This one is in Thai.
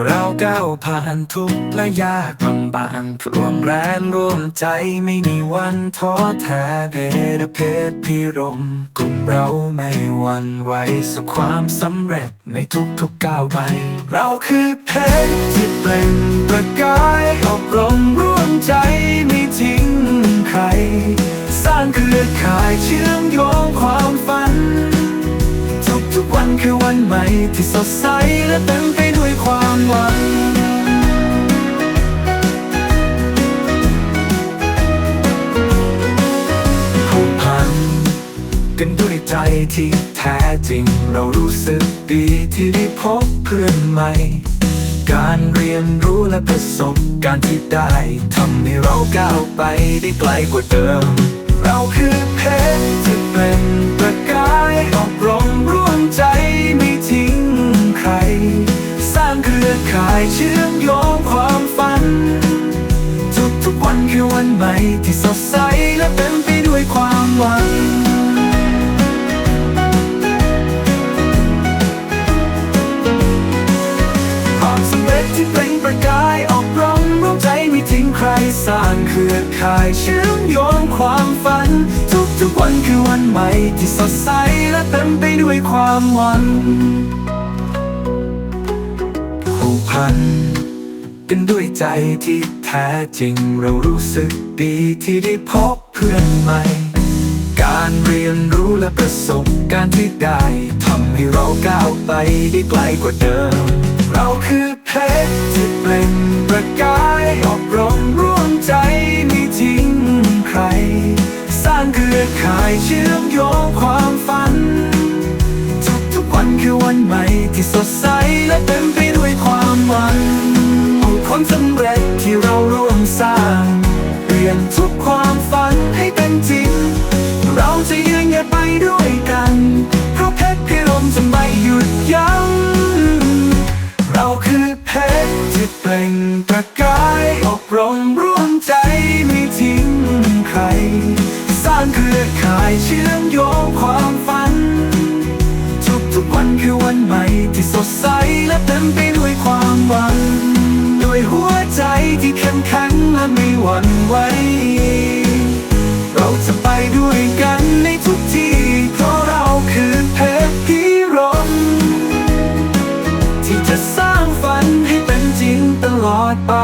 เราก้าวผ่านทุกและยากลำบากร่วมแรงร่วมใจไม่มีวันท้อแท้เพศเพศพิรมกลุ่มเราไม่วันไหวสู่ความสำเร็จในทุกๆก้าวไป เราคือเพชรที่เปล่งประกายอบรมร่วมใจไม่ทิ้งใคร สร้างเครือข่ายเชื่อมโยงความฝัน ทุกๆวันคือวันใหม่ที่สดใสและเต็มไป ความหวัง ผูกพัน กันด้วยใจที่แท้จริง เรารู้สึกดีที่ได้พบเพื่อนใหม่ การเรียนรู้และประสบการณ์ที่ได้ทำให้เราก้าวไปได้ไกลกว่าเดิม เราคือ คือวันใหม่ที่สดใสและเต็มไปด้วยความหวัง ความสำเร็จที่เป็นประกายออกร้องร่วมใจไม่ทิ้งใครสร้างเครือข่ายเชื่อมโยงความฝัน ทุกทุกๆวันคือวันใหม่ที่สดใสและเต็มไปด้วยความหวังผูกพันกันด้วยใจที่ ท้จริงเรารู้สึกดีที่ได้พบเพื่อนใหม่ การเรียนรู้และประสบการณ์ที่ได้ทำให้เราก้าวไปได้ไกลกว่าเดิม เราคือเพชรที่เปล่งประกายอบรมร่วมใจไม่ทิ้งใคร สร้างเครือข่ายเชื่อมโยงความฝัน ทุกทุกๆวันคือวันใหม่ที่สดใสและเต็มไป รมร่วมใจไม่ทิ้งใคร สร้างเครือข่ายเชื่อมโยงความฝัน ทุกทุกวันคือวันใหม่ที่สดใสและเต็มไปด้วยความหวังด้วยหัวใจที่เข้มแข็งและไม่หวั่นไหวเราจะไปด้วยกันในทุกที่เพราะเราคือเพชรพิรมที่จะสร้างฝันให้เป็นจริงตลอดไป